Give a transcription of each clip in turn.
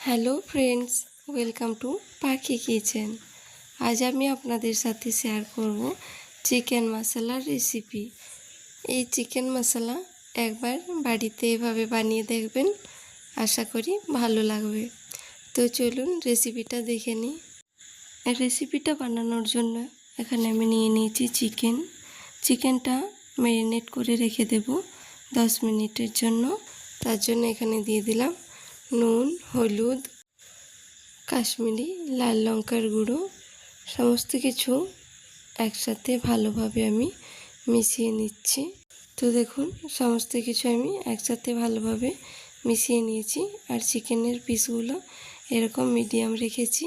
Hello friends, welcome to Pakhi kitchen. আজ আমি আপনাদের সাথে শেয়ার করব চিকেন মশলার রেসিপি। এই চিকেন মশলা একবার বাড়িতে এভাবে বানিয়ে দেখবেন, আশা করি ভালো লাগবে। তো চলুন রেসিপিটা দেখে নিই। রেসিপিটা বানানোর জন্য এখানে আমি নিয়ে নিয়েছি চিকেন। চিকেনটা ম্যারিনেট করে রেখে দেব দশ মিনিটের জন্য। তার জন্য এখানে দিয়ে দিলাম নুন, হলুদ, কাশ্মীরি, লাল লঙ্কার গুঁড়ো, সমস্ত কিছু একসাথে ভালোভাবে আমি মিশিয়ে নিচ্ছি। তো দেখুন, সমস্ত কিছু আমি একসাথে ভালোভাবে মিশিয়ে নিয়েছি আর চিকেনের পিসগুলো এরকম মিডিয়াম রেখেছি।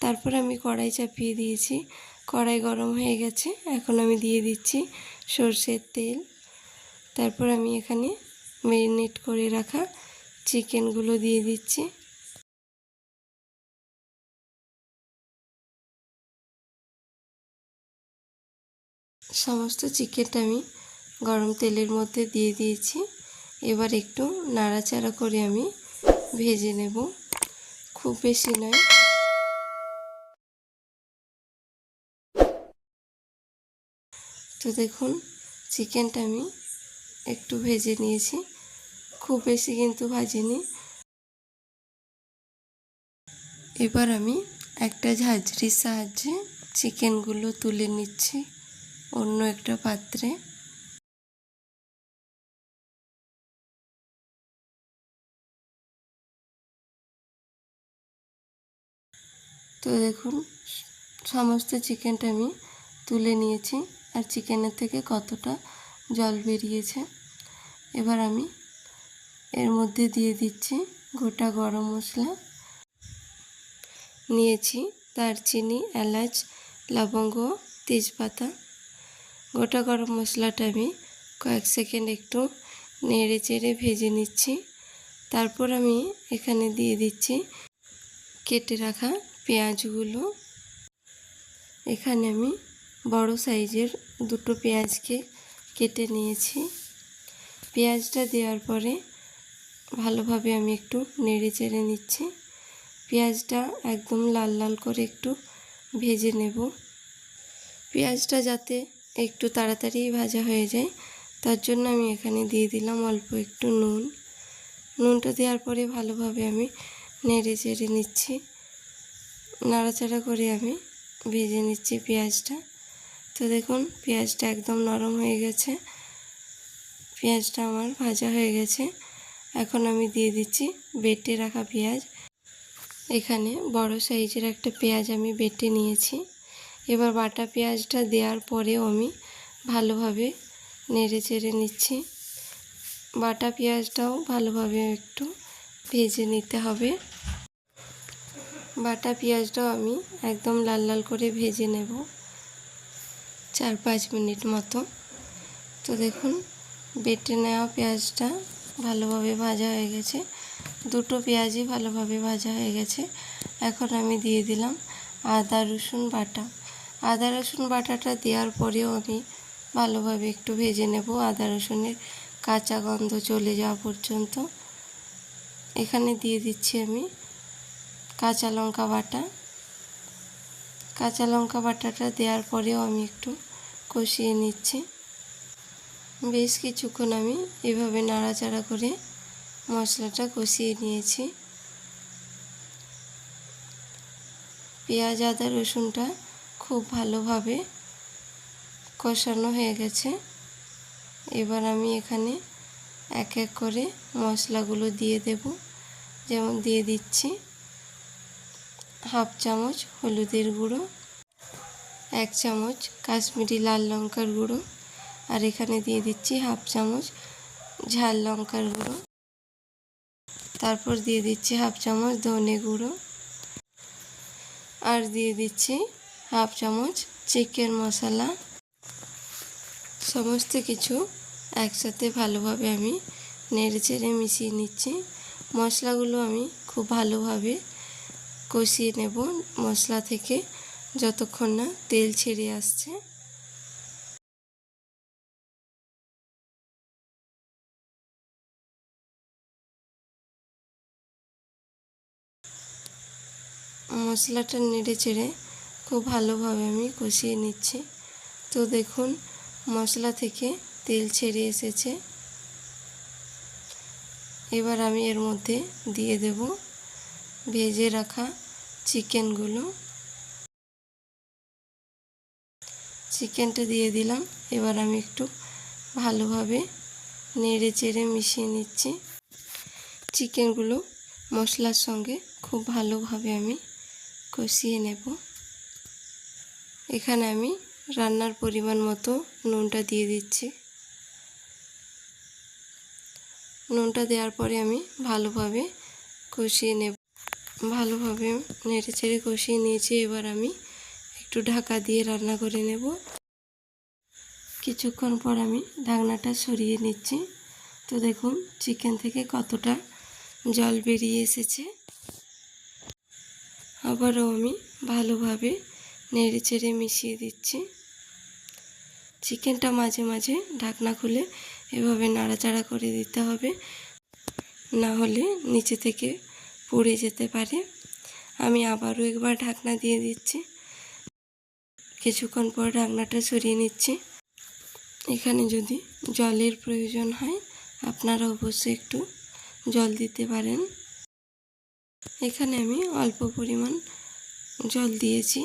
তারপর আমি কড়াই চাপিয়ে দিয়েছি। কড়াই গরম হয়ে গেছে, এখন আমি দিয়ে দিচ্ছি সর্ষের তেল। তারপর আমি এখানে মেরিনেট করে রাখা চিকেনগুলো দিয়ে দিচ্ছি। সমস্ত চিকেনটা আমি গরম তেলের মধ্যে দিয়ে দিয়েছি। এবার একটু নাড়াচাড়া করে আমি ভেজে নেব। খুব বেশি নয়। তো দেখুন, চিকেনটা আমি একটু ভেজে নিয়েছি। খুব বেশি কিন্তু ভাজিনি। এবার আমি একটা ঝাঁঝরির সাহায্যে চিকেনগুলো তুলে নিচ্ছি অন্য একটা পাত্রে। তো দেখুন, সমস্ত চিকেনটা আমি তুলে নিয়েছি আর চিকেনের থেকে কতটা জল বেরিয়েছে। এবার আমি এর মধ্যে দিয়ে দিচ্ছি গোটা গরম মশলা। নিয়েছি দারচিনি, এলাচ, লবঙ্গ, তেজপাতা। গোটা গরম মশলাটা আমি কয়েক সেকেন্ড একটু নেড়ে চেড়ে ভেজে নিচ্ছি। তারপর আমি এখানে দিয়ে দিচ্ছি কেটে রাখা পেঁয়াজগুলো। এখানে আমি বড় সাইজের দুটো পেঁয়াজকে কেটে নিয়েছি। পেঁয়াজটা দেওয়ার পরে ভালোভাবে আমি একটু নেড়ে চেড়ে নিচ্ছি। পেঁয়াজটা একদম লাল লাল করে একটু ভেজে নেব। পেঁয়াজটা যাতে একটু তাড়াতাড়ি ভাজা হয়ে যায়, তার জন্য আমি এখানে দিয়ে দিলাম অল্প একটু নুন। নুনটা দেওয়ার পরে ভালোভাবে আমি নেড়ে চেড়ে নিচ্ছি। নাড়াচাড়া করে আমি ভেজে নিচ্ছি পেঁয়াজটা। তো দেখুন, পেঁয়াজটা একদম নরম হয়ে গেছে। পেঁয়াজটা আমার ভাজা হয়ে গেছে। এখন আমি দিয়ে দিচ্ছি বেটে রাখা পেঁয়াজ। এখানে বড় সাইজের একটা পেঁয়াজ আমি বেটে নিয়েছি। এবার বাটা পেঁয়াজটা দেওয়ার পরেও আমি ভালোভাবে নেড়ে চেড়ে নিচ্ছি। বাটা পেঁয়াজটাও ভালোভাবে একটু ভেজে নিতে হবে। বাটা পেঁয়াজটাও আমি একদম লাল লাল করে ভেজে নেব চার পাঁচ মিনিট মতো। তো দেখুন, বেটে নেওয়া পেঁয়াজটা ভালোভাবে ভাজা হয়ে গেছে। দুটো পেঁয়াজই ভালোভাবে ভাজা হয়ে গেছে। এখন আমি দিয়ে দিলাম আদা, রসুন, বাটা। আদা, রসুন, বাটাটা দেওয়ার পরেও আমি ভালোভাবে একটু ভেজে নেব। আদা, রসুনের কাঁচা গন্ধ চলে যাওয়া পর্যন্ত। এখানে দিয়ে দিচ্ছি আমি কাঁচা লঙ্কা বাটা। কাঁচা লঙ্কা বাটাটা দেওয়ার পরেও আমি একটু কষিয়ে নিচ্ছি। বেশ কিছুক্ষণ আমি এভাবে নাড়াচাড়া করে মশলাটা কষিয়ে নিয়েছি। পেঁয়াজ, আদা, রসুনটা খুব ভালোভাবে কষানো হয়ে গেছে। এবার আমি এখানে এক এক করে মশলাগুলো দিয়ে দেব। যেমন দিয়ে দিচ্ছি হাফ চামচ হলুদের গুঁড়ো, এক চামচ কাশ্মীরি লাল লঙ্কার গুঁড়ো আর এখানে দিয়ে দিচ্ছি হাফ চামচ ঝাল লঙ্কার গুঁড়ো। তারপর দিয়ে দিচ্ছি হাফ চামচ ধনে গুঁড়ো। আর দিয়ে দিচ্ছি হাফ চামচ চিকেন মশলা। সমস্ত কিছু একসাথে ভালোভাবে আমি নেড়ে চেড়ে মিশিয়ে নিচ্ছি। মশলাগুলো আমি খুব ভালোভাবে কষিয়ে নেব মশলা থেকে যতক্ষণ না তেল ছেড়ে আসছে। মশলাটা নেড়ে চেড়ে খুব ভালোভাবে আমি কষিয়ে নিচ্ছি। তো দেখুন, মশলা থেকে তেল ছেড়ে এসেছে। এবার আমি এর মধ্যে দিয়ে দেব ভেজে রাখা চিকেনগুলো। চিকেনটা দিয়ে দিলাম, এবার আমি একটু ভালোভাবে নেড়ে চেড়ে মিশিয়ে নিচ্ছি। চিকেনগুলো মশলার সঙ্গে খুব ভালোভাবে আমি কষিয়ে নেব। এখানে আমি রান্নার পরিমাণ মতো নুনটা দিয়ে দিচ্ছি। নুনটা দেওয়ার পরে আমি ভালোভাবে কষিয়ে নেব। ভালোভাবে নেড়ে চেড়ে কষিয়ে নিয়েছি। এবার আমি একটু ঢাকা দিয়ে রান্না করে নেব। কিছুক্ষণ পর আমি ঢাকনাটা সরিয়ে নিচ্ছি। তো দেখুন, চিকেন থেকে কতটা জল বেরিয়ে এসেছে। আবারও আমি ভালোভাবে নেড়ে চেড়ে মিশিয়ে দিচ্ছি। চিকেনটা মাঝে মাঝে ঢাকনা খুলে এভাবে নাড়াচাড়া করে দিতে হবে। না হলে নিচে থেকে পুড়ে যেতে পারে। আমি আবারও একবার ঢাকনা দিয়ে দিচ্ছি। কিছুক্ষণ পর ঢাকনাটা সরিয়ে নিচ্ছি। এখানে যদি জলের প্রয়োজন হয়, আপনারা অবশ্যই একটু জল দিতে পারেন। এখানে আমি অল্প পরিমাণ জল দিয়েছি।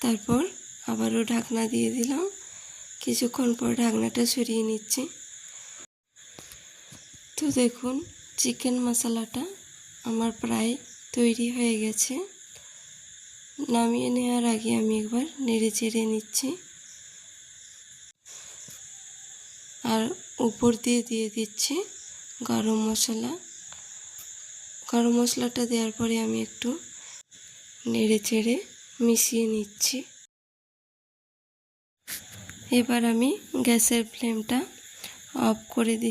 তারপর আবারও ঢাকনা দিয়ে দিলাম। কিছুক্ষণ পর ঢাকনাটা সরিয়ে নিচ্ছি। তো দেখুন, চিকেন মশলাটা আমার প্রায় তৈরি হয়ে গেছে। নামিয়ে নেওয়ার আগে আমি একবার নেড়ে চেড়ে নিচ্ছি। আর উপর দিয়ে দিয়ে দিচ্ছি গরম মশলা। গরম মশলাটা দেওয়ার পরে আমি একটু নেড়ে চেড়ে মিশিয়ে নিচ্ছি। এবার আমি গ্যাসের ফ্লেমটা অফ করে দিচ্ছি।